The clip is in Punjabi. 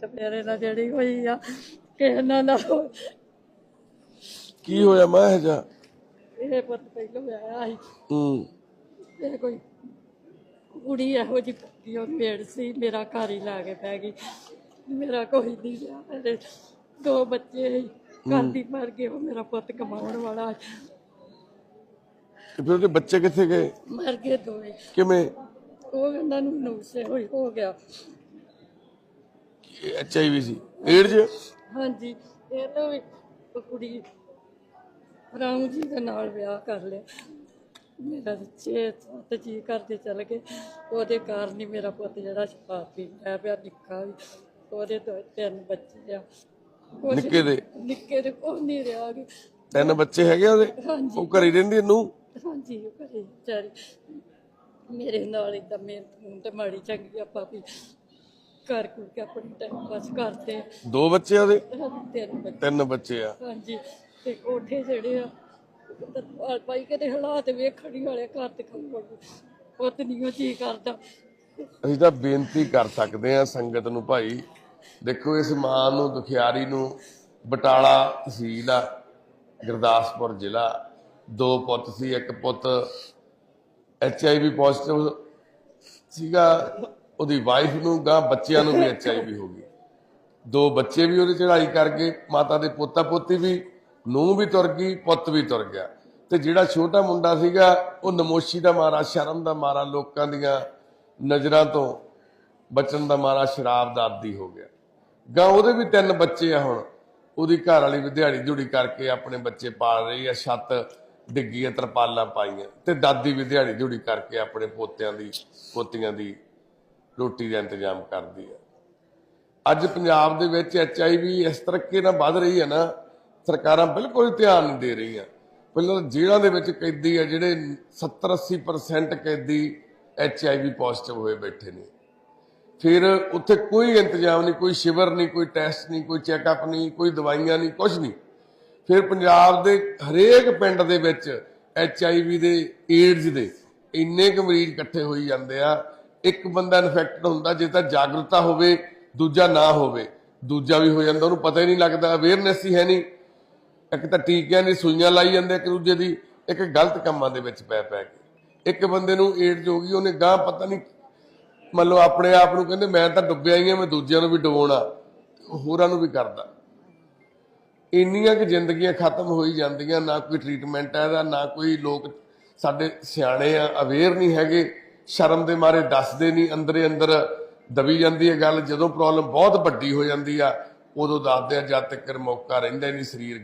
ਤੇ ਮੇਰੇ ਨਾਲ ਜਿਹੜੀ ਹੋਈ ਆ ਕਿਸੇ ਨਾਲ ਨਾ ਹੋਈ। ਕੀ ਹੋਇਆ ਮੈਂ ਇਹ ਜਾ ਇਹ ਪੁੱਤ ਪਹਿਲੋਂ ਵਿਆਹਿਆ ਸੀ। ਹੂੰ। ਇਹ ਕੋਈ ਕੁੜੀ ਇਹੋ ਜਿਹੀ ਪੱਕੀ ਉਹ ਮੇੜ ਸੀ ਮੇਰਾ ਘਰ ਹੀ ਲਾ ਕੇ ਪੈ ਗਈ। ਮੇਰਾ ਕੋਈ ਨਹੀਂ ਰਿਹਾ ਮੇਰੇ ਦੋ ਬੱਚੇ ਸੀ। ਘਰ ਦੀ ਮਰ ਗਏ ਉਹ ਮੇਰਾ ਪੁੱਤ ਕਮਾਉਣ ਵਾਲਾ ਸੀ। ਤੇ ਫਿਰ ਉਹਦੇ ਬੱਚੇ ਕਿੱਥੇ ਗਏ? ਮਰ ਗਏ ਦੋਵੇਂ। ਕਿਵੇਂ? ਉਹ ਉਹਨਾਂ ਨੂੰ ਨੌਸੇ ਹੋਈ ਹੋ ਗਿਆ। ਐਚਆਈਵੀ ਸੀ। ਏਡਜ਼ ਹਾਂਜੀ ਇਹ ਤਾਂ ਵੀ ਕੁੜੀ ਰਾਮ ਜੀ ਦੇ ਨਾਲ ਵਿਆਹ ਕਰ ਲਿਆ। ਮੇਰਾ ਛੇ ਸੱਤ ਜੀ ਘਰ ਦੇ ਚਲ ਗਏ। ਉਹਦੇ ਕਾਰਨ ਹੀ ਮੇਰਾ ਪੁੱਤ ਜਿਹੜਾ ਸ਼ਰਾਬ ਪੀਂਦਾ ਪਿਆ ਨਿੱਕਾ ਵੀ ਉਹਦੇ ਦੋ ਤਿੰਨ ਬੱਚੇ ਆ। ਕੁਛ ਨਿੱਕੇ ਦੇ? ਨਿੱਕੇ ਦੇ ਕੋਈ ਨਹੀਂ ਰਿਹਾ ਗੇ। ਤਿੰਨ ਬੱਚੇ ਹੈਗੇ ਉਹਦੇ? ਹਾਂਜੀ। ਉਹ ਘਰੇ ਰਹਿੰਦੀ ਨੂੰ ਹਾਂਜੀ ਉਹ ਘਰੇ ਵਿਚਾਰੀ। ਮੇਰੇ ਨਾਲ ਇਦਾਂ ਮਿਹਨਤ ਨੂੰ ਤੇ ਮਾੜੀ ਚੰਗੀ ਆਪਾਂ ਵੀ ਕਰ ਕੁਰ ਕੇ ਆਪਣੀ ਟਾਈਮ ਪਾਸ ਕਰਦੇ ਦੋ ਬੱਚੇ ਆ ਉਹਦੇ? ਤਿੰਨ ਬੱਚੇ। ਤਿੰਨ ਬੱਚੇ ਆ। ਹਾਂਜੀ ਤੇ ਕੋਠੇ ਜਿਹੜੇ ਆ ਤਰਪਾਲ ਪਾਈ ਕੇ ਤੇ ਹਾਲਾਤ ਵੇਖਣੀ ਵਾਲੇ ਘਰ ਤੇ ਖੰਗਣ ਉਹ ਤੇ ਨਹੀਂ ਉਹ ਜੀ ਕਰਦਾ। ਅਸੀਂ ਤਾਂ ਬੇਨਤੀ ਕਰ ਸਕਦੇ ਆ ਸੰਗਤ ਨੂੰ ਭਾਈ ਦੇਖੋ ਇਸ ਮਾਂ ਨੂੰ ਦੁਖਿਆਰੀ ਨੂੰ ਬਟਾਲਾ ਤਹਿਸੀਲ ਆ ਗੁਰਦਾਸਪੁਰ ਜ਼ਿਲ੍ਹਾ ਦੋ ਪੁੱਤ ਸੀ ਇੱਕ ਪੁੱਤ ਐਚ ਆਈ ਵੀ ਪੋਜ਼ਿਟਿਵ ਸੀਗਾ। ਉਹਦੀ ਵਾਈਫ ਨੂੰ ਗਾਂ ਬੱਚਿਆਂ ਨੂੰ ਵੀ ਐਚ ਹੋ ਗਈ। ਦੋ ਬੱਚੇ ਵੀ ਉਹਦੇ ਚੜਾਈ ਕਰ ਗਏ, ਮਾਤਾ ਦੇ ਪੋਤਾ ਪੋਤੀ ਵੀ ਨੂੰ ਵੀ ਤੁਰ ਗਈ, ਪੁੱਤ ਵੀ ਤੁਰ ਗਿਆ। ਤੇ ਜਿਹੜਾ ਛੋਟਾ ਮੁੰਡਾ ਸੀਗਾ, ਉਹ ਨਮੋਸ਼ੀ ਦਾ ਮਾਰਾ, ਸ਼ਰਮ ਦਾ ਮਾਰਾ, ਲੋਕਾਂ ਦੀਆਂ ਨਜ਼ਰਾਂ ਤੋਂ ਬਚਣ ਦਾ ਮਾਰਾ, ਸ਼ਰਾਬ ਦਾ ਆਦੀ ਹੋ ਗਿਆ। ਗਾਂ ਉਹਦੇ ਵੀ ਤਿੰਨ ਬੱਚੇ ਆ ਹੁਣ। ਉਹਦੀ ਘਰ ਵਾਲੀ ਵੀ ਦਿਹਾੜੀ ਦਿਹੜੀ ਕਰਕੇ ਆਪਣੇ ਬੱਚੇ ਪਾਲ ਰਹੀ ਆ, ਛੱਤ ਡਿੱਗੀ ਆ ਤਰਪਾਲਾਂ ਪਾਈਆਂ। ਤੇ ਦਾਦੀ ਵੀ ਦਿਹਾੜੀ ਦਿਹੜੀ ਕਰਕੇ ਆਪਣੇ ਪੋਤਿਆਂ ਦੀ, ਪੋਤੀਆਂ ਦੀ ਰੋਟੀ ਦਾ ਇੰਤਜ਼ਾਮ ਕਰਦੀ ਆ। ਅੱਜ ਪੰਜਾਬ ਦੇ ਵਿੱਚ ਐਚ ਆਈ ਵੀ ਇਸ ਤਰੀਕੇ ਨਾਲ ਵੱਧ ਰਹੀ ਹੈ ਨਾ, ਸਰਕਾਰਾਂ ਬਿਲਕੁਲ ਧਿਆਨ ਨਹੀਂ ਦੇ ਰਹੀਆਂ। ਪਹਿਲਾਂ ਜੇਲ੍ਹਾਂ ਦੇ ਵਿੱਚ ਕੈਦੀ ਆ, ਜਿਹੜੇ 70 80% ਕੈਦੀ ਐਚ ਪੋਜ਼ਿਟਿਵ ਹੋਏ ਬੈਠੇ ਨੇ। ਫਿਰ ਉੱਥੇ ਕੋਈ ਇੰਤਜ਼ਾਮ ਨਹੀਂ, ਕੋਈ ਸ਼ਿਵਰ ਨਹੀਂ, ਕੋਈ ਟੈਸਟ ਨਹੀਂ, ਕੋਈ ਚੈੱਕਅਪ ਨਹੀਂ, ਕੋਈ ਦਵਾਈਆਂ ਨਹੀਂ ਕੁਝ ਨਹੀਂ। ਫਿਰ ਪੰਜਾਬ ਦੇ ਹਰੇਕ ਪਿੰਡ ਦੇ ਵਿੱਚ ਐਚ ਆਈ ਵੀ ਦੇ, ਏਡਜ਼ ਦੇ ਇੰਨੇ ਕੁ ਮਰੀਜ਼ ਇਕੱਠੇ ਹੋਈ ਜਾਂਦੇ ਆ ਇੱਕ ਬੰਦਾ ਇਨਫੈਕਟਡ ਹੁੰਦਾ, ਜੇ ਤਾਂ ਜਾਗਰੂਕਤਾ ਹੋਵੇ, ਦੂਜਾ ਨਾ ਹੋਵੇ। ਦੂਜਾ ਵੀ ਹੋ ਜਾਂਦਾ, ਉਹਨੂੰ ਪਤਾ ਹੀ ਨਹੀਂ ਲੱਗਦਾ ਅਵੇਅਰਨੈਸ ਹੀ ਹੈ ਨਹੀਂ। ਇੱਕ ਤਾਂ ਟੀਕਿਆਂ ਦੀ ਸੂਈਆਂ ਲਾਈ ਜਾਂਦੇ ਇੱਕ ਦੂਜੇ ਦੀ, ਇੱਕ ਗਲਤ ਕੰਮਾਂ ਦੇ ਵਿੱਚ ਪੈ ਪੈ ਕੇ। ਇੱਕ ਬੰਦੇ ਨੂੰ ਏਡਜ਼ ਹੋ ਗਈ, ਉਹਨੇ ਗਾਂ ਪਤਾ ਨਹੀਂ, ਮੰਨ ਲਓ ਆਪਣੇ ਆਪ ਨੂੰ ਕਹਿੰਦੇ, ਮੈਂ ਤਾਂ ਡੁੱਬਿਆ ਹੀ ਆ, ਮੈਂ ਦੂਜਿਆਂ ਨੂੰ ਵੀ ਡੁਬੋਣਾ ਹੋਰਾਂ ਨੂੰ ਵੀ ਕਰਦਾ। ਇੰਨੀਆਂ ਕਿ ਜ਼ਿੰਦਗੀਆਂ ਖਤਮ ਹੋਈ ਜਾਂਦੀਆਂ, ਨਾ ਕੋਈ ਟ੍ਰੀਟਮੈਂਟ ਹੈ ਇਹਦਾ, ਨਾ ਕੋਈ ਲੋਕ ਸਾਡੇ ਸਿਆਣੇ ਆ ਅਵੇਅਰ ਨਹੀਂ ਹੈਗੇ। ਸ਼ਰਮ ਦੇ ਮਾਰੇ ਦੱਸਦੇ ਨਹੀਂ, ਅੰਦਰੇ ਅੰਦਰ ਦਬੀ ਜਾਂਦੀ ਹੈ ਗੱਲ। ਜਦੋਂ ਪ੍ਰੋਬਲਮ ਬਹੁਤ ਵੱਡੀ ਹੋ ਜਾਂਦੀ ਆ, ਉਦੋਂ ਦੱਸਦੇ ਆ ਜਦ ਤੱਕ ਮੌਕਾ ਰਹਿੰਦਾ ਹੀ ਨਹੀਂ ਸਰੀਰ